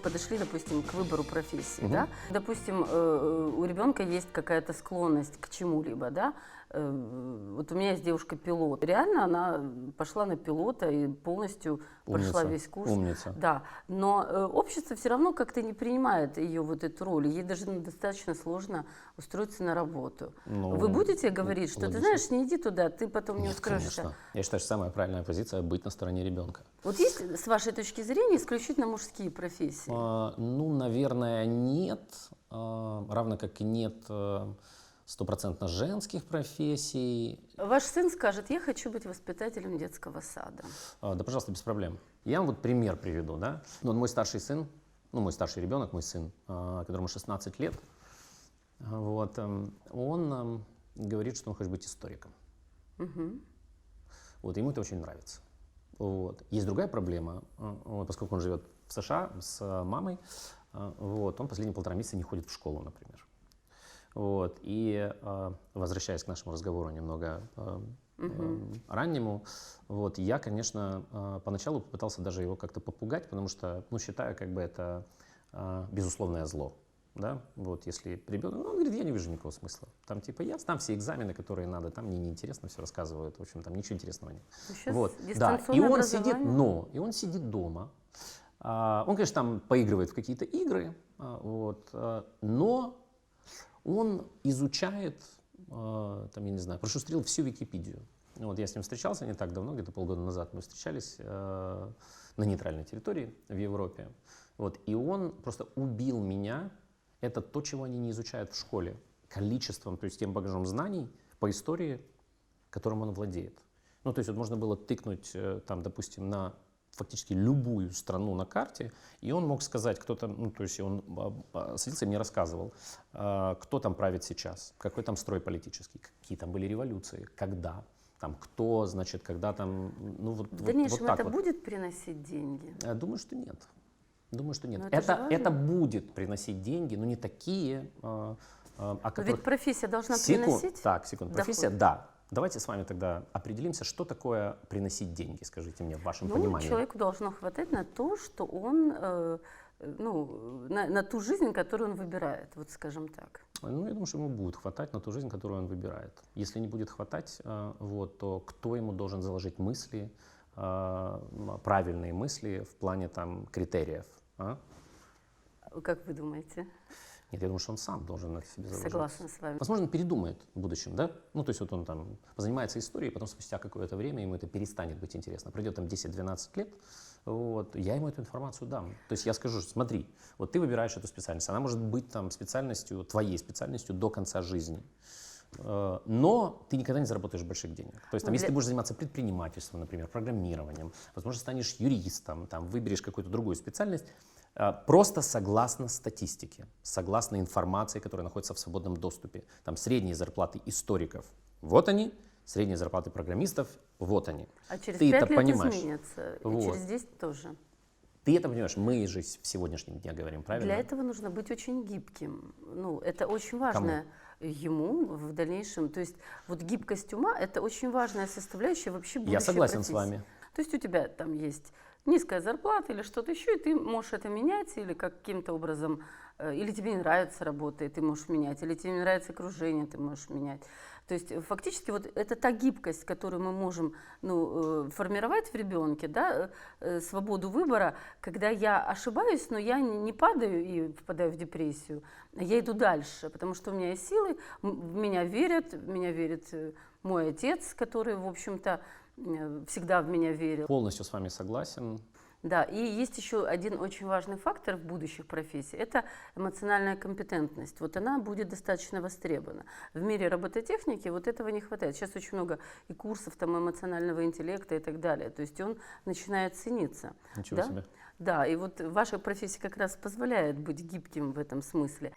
подошли, допустим, к выбору профессии, Мгм. да? Допустим, э, у ребенка есть какая-то склонность к чему-либо, да? Э, Вот у меня есть девушка-пилот. Реально она пошла на пилота и полностью прошла Умница. весь курс. Умница. Да, но э, общество все равно как-то не принимает ее вот эту роль. Ей даже достаточно сложно устроиться на работу. Ну, Вы будете говорить, что ты логично. знаешь, не иди туда, ты потом не Нет, ускроешься. конечно. Я считаю, что самая правильная позиция быть на стороне ребенка. Вот есть, с вашей точки зрения, исключительно мужские профессии? А, ну, наверное, нет. А, равно как и нет э, стопроцентно женских профессий. Ваш сын скажет, я хочу быть воспитателем детского сада. А, Да, пожалуйста, без проблем. Я вам вот пример приведу, да. Ну, вот мой старший сын, ну, мой старший ребенок, мой сын, которому 16 лет, вот, эм, он эм, говорит, что он хочет быть историком. Мгм. Вот, ему это очень нравится. Вот. Есть другая проблема, вот, поскольку он живет в США с а, мамой, а, вот, он последние полтора месяца не ходит в школу, например. Вот. И возвращаясь к нашему разговору немного м, раннему, вот, я, конечно, поначалу попытался даже его как-то попугать, потому что, ну, считаю, как бы это безусловное зло. Да, вот если ребенок, ну, он говорит, я не вижу никакого смысла. Там типа я там все экзамены, которые надо, там мне неинтересно все рассказывают, в общем, там ничего интересного нет. Ну, Вот, да. И он сидит, но, и он сидит дома. А, Он, конечно, там поигрывает в какие-то игры, а, вот, а, но он изучает, а, там, я не знаю, прошустрил всю Википедию. Вот я с ним встречался не так давно, где-то полгода назад мы встречались а, на нейтральной территории в Европе. Вот, и он просто убил меня. Это то, чего они не изучают в школе. Количеством, то есть тем багажом знаний по истории, которым он владеет. Ну, то есть вот можно было тыкнуть, э, там, допустим, на фактически любую страну на карте, и он мог сказать, кто там, ну, то есть он а, а, садился и мне рассказывал, а, кто там правит сейчас, какой там строй политический, какие там были революции, когда, там, кто, значит, когда там, ну, вот, В вот- дальнейшем вот так это вот. будет приносить деньги? Я думаю, что нет. Думаю, что нет. Но это же это, это, важно. будет приносить деньги, но не такие, а, а, о Но которых... ведь профессия должна Секунд- приносить Так, секунду. доход. Профессия, да. Давайте с вами тогда определимся, что такое приносить деньги, скажите мне, в вашем Ну, понимании. человеку должно хватать на то, что он, э, ну, на, на ту жизнь, которую он выбирает, вот скажем так. Ну, я думаю, что ему будет хватать на ту жизнь, которую он выбирает. Если не будет хватать, э, вот, то кто ему должен заложить мысли, э, правильные мысли в плане там критериев? А? Как вы думаете? Нет, я думаю, что он сам должен это себе заложить. Согласна с вами. Возможно, он передумает в будущем, да? Ну, то есть вот он там занимается историей, потом спустя какое-то время ему это перестанет быть интересно. Пройдет там 10-12 лет, вот, я ему эту информацию дам. То есть я скажу, смотри, вот ты выбираешь эту специальность, она может быть там специальностью, твоей специальностью до конца жизни. Э, Но ты никогда не заработаешь больших денег. То есть, там, Ну, если для- ты будешь заниматься предпринимательством, например, программированием, возможно, станешь юристом, там, выберешь какую-то другую специальность, э, просто согласно статистике, согласно информации, которая находится в свободном доступе. Там средние зарплаты историков, вот они, средние зарплаты программистов, вот они. А через Ты пять это лет понимаешь. изменится, и Вот. через 10 тоже. Ты это понимаешь, мы же в сегодняшнем дне говорим, правильно? Для этого нужно быть очень гибким. Ну, это очень важно ему в дальнейшем. То есть вот гибкость ума – это очень важная составляющая вообще будущей Я согласен с профессии. вами. То есть у тебя там есть низкая зарплата или что-то еще, и ты можешь это менять или каким-то образом, э, или тебе не нравится работа, и ты можешь менять, или тебе не нравится окружение, ты можешь менять. То есть э, фактически вот это та гибкость, которую мы можем ну, э, формировать в ребенке, да, свободу выбора, когда я ошибаюсь, но я не падаю и впадаю в депрессию, а я иду дальше, потому что у меня есть силы, в меня верят, в меня верит мой отец, который, в общем-то, всегда в меня верил. Полностью с вами согласен. Да, и есть еще один очень важный фактор в будущих профессиях – это эмоциональная компетентность. Вот она будет достаточно востребована. В мире робототехники вот этого не хватает. Сейчас очень много и курсов там эмоционального интеллекта и так далее. То есть он начинает цениться. Ничего да? себе. Да, и вот ваша профессия как раз позволяет быть гибким в этом смысле.